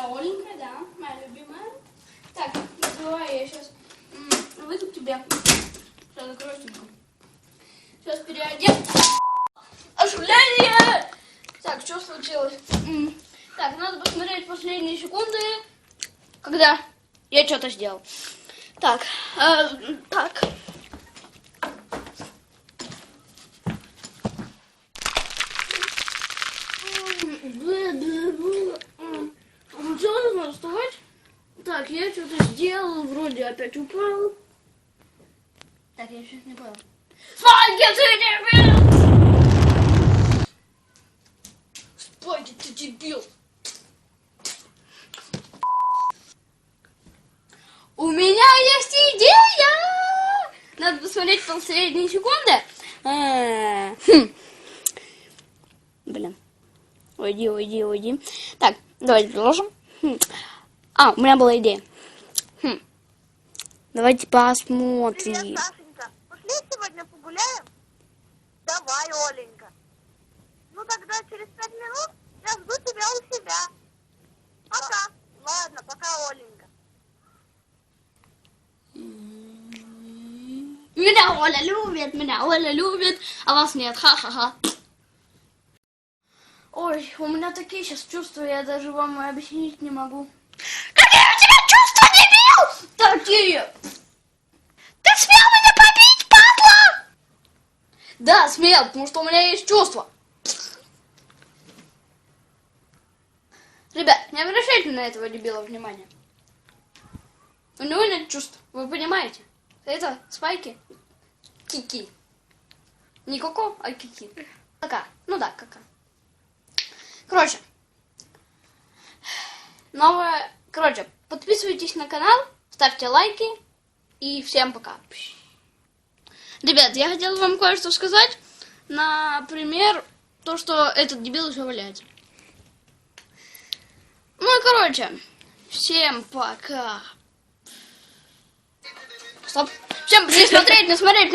Лоленька, да, моя любимая. Так, открываю я сейчас. Выйду к тебе. Сейчас открою тебе. Сейчас переодену. Ошибляли! Так, что случилось? Так, надо посмотреть последние секунды, когда я что-то сделал. Так, э, так. Blah, blah, blah нужно вставать? Так, я что-то сделал, вроде опять упал. Так, я сейчас не понял. Спагетти дебил! Спагетти дебил! У меня есть идея! Надо посмотреть последние секунды. А, хм. Блин. Уйди, уйди, уйди. Так, давайте продолжим. Хм. А, у меня была идея. Хм. Давайте посмотрим. Привет, Сашенька. Пошли сегодня погуляем? Давай, Оленька. Ну тогда через пять минут я жду тебя у себя. Пока. Ладно, пока, Оленька. Меня Оля любит, меня Оля любит, а вас нет, ха-ха-ха. Ой, у меня такие сейчас чувства, я даже вам объяснить не могу. Какие у тебя чувства, дебил? Такие. Ты смел меня побить, падла? Да, смел, потому что у меня есть чувства. Ребят, не обращайте на этого дебила внимания. У него нет чувств, вы понимаете? Это спайки. Кики. Не коко, а кики. Кака. Ну да, кака. Короче. Новое... Короче, подписывайтесь на канал, ставьте лайки. И всем пока. Ребят, я хотела вам кое-что сказать. Например, то, что этот дебил еще валяется. Ну и короче, всем пока. Стоп. Всем не смотреть, не смотреть,